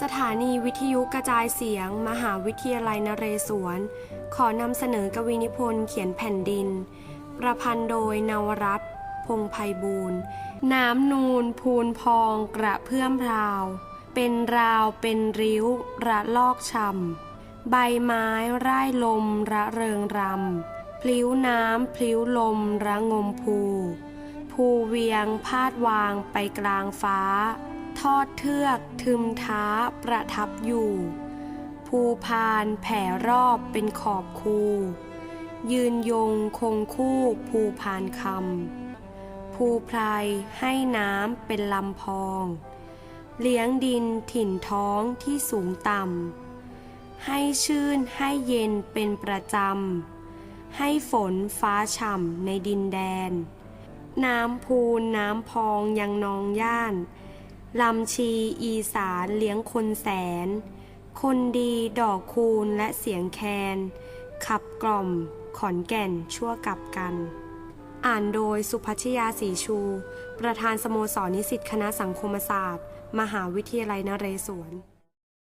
สถานีวิทยุกระจายเสียง มหาวิทยาลัยนเรศวร ขอนำเสนอกวีนิพนธ์เขียนแผ่นดิน ประพันธ์โดยนวรัตพงไพบูรณ์น้ำนูนพูนพองกระเพื่อมราว เป็นราวเป็นริ้ว ระลอกช่ำใบไม้ร่ายลมระเริงรำพลิ้วน้ำพลิ้วลมระงมภู ภูเวียงพาดวางไปกลางฟ้า ทอดเทือกทึมท้าประทับอยู่ ภูพานแผ่รอบเป็นขอบคู ยืนยงคงคู่ภูพานคำ ภูไพรให้น้ำเป็นลำพอง เลี้ยงดินถิ่นท้องที่สูงต่ำ ให้ชื่นให้เย็นเป็นประจำ ให้ฝนฟ้าฉ่ำในดินแดน น้ำพูนน้ำพองยังนองย่าน ลำชีอีสานเลี้ยงคนแสน คนดีดอกคูณและเสียงแคน ขับกล่อมขอนแก่นชั่วกับกัน อ่านโดยสุพัชยาสีชู ประธานสโมสรนิสิตคณะสังคมศาสตร์ มหาวิทยาลัยนเรศวร